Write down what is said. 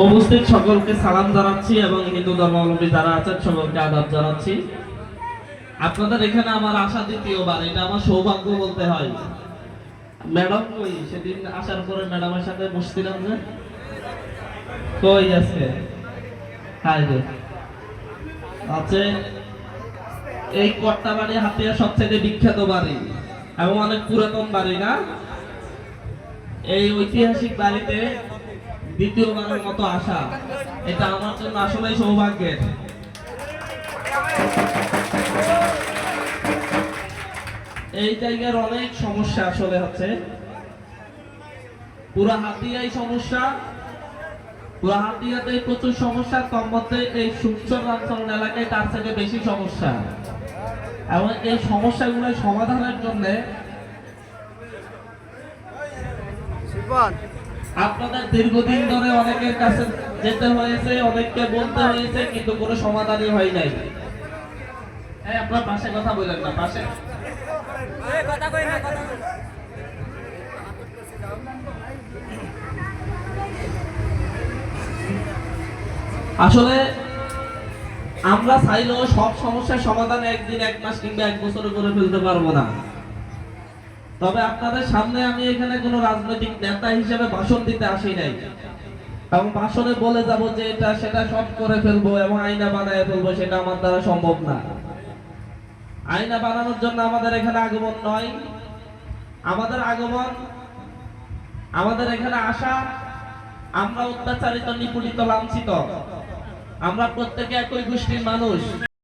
উপস্থিত সকলকে সালাম জানাচ্ছি এবং হিন্দু ধর্মাবলম্বী যারা আছেন সকলকে আদাব জানাচ্ছি। আপনাদের এখানে আমার আসা দ্বিতীয়বার, এটা আমার সৌভাগ্য বলতে হয়। ম্যাডাম কই? সেদিন আসার পরে ম্যাডামের সাথে বসছিলাম যে। কই আছে আছে এই কট্টা বাড়ি হাতিয়া সবচেয়ে বিখ্যাত বাড়ি এবং অনেক পুরাতন বাড়ি, না? এই ঐতিহাসিক বাড়িতে দ্বিতীয়বারের মতো আসা এটা আমার জন্য আসলেই সৌভাগ্যের। এই জায়গার অনেক সমস্যা আসলে হচ্ছে। পুরা হাতিয়াই সমস্যা। পুরা হাতিয়াতে প্রচুর সমস্যা তার মধ্যে এই সুন্দর অঞ্চল এলাকায় তার থেকে বেশি সমস্যা। এবং এই সমস্যাগুলো সমাধানের জন্য আপনাদের দীর্ঘদিন ধরে অনেকের কাছে যেতে হয়েছে, অনেককে বলতে হয়েছে, কিন্তু কোনো সমাধানই হয় নাই। এই, আপনার পাশে কথা বলেন না, পাশে। আসলে আমরা চাইলেও সব সমস্যার সমাধান একদিন, এক মাস কিংবা এক বছরে করে ফেলতে পারব না। তবে আপনাদের সামনে আমি এখানে কোনো রাজনৈতিক নেতা হিসেবে ভাষণ দিতে আসি নাই। এবং ভাষণে বলে যাব যে এটা, সেটা সব করে ফেলব এবং আইনা বানায় ফেলব, সেটা আমার দ্বারা সম্ভব না। আইনা বানানোর জন্য আমাদের এখানে আগমন নয়। আমাদের আগমন, আমাদের এখানে আসা, আমরা অত্যাচারিত, নিপীড়িত, লাঞ্ছিত। আমরা প্রত্যেকে একই গোষ্ঠীর মানুষ।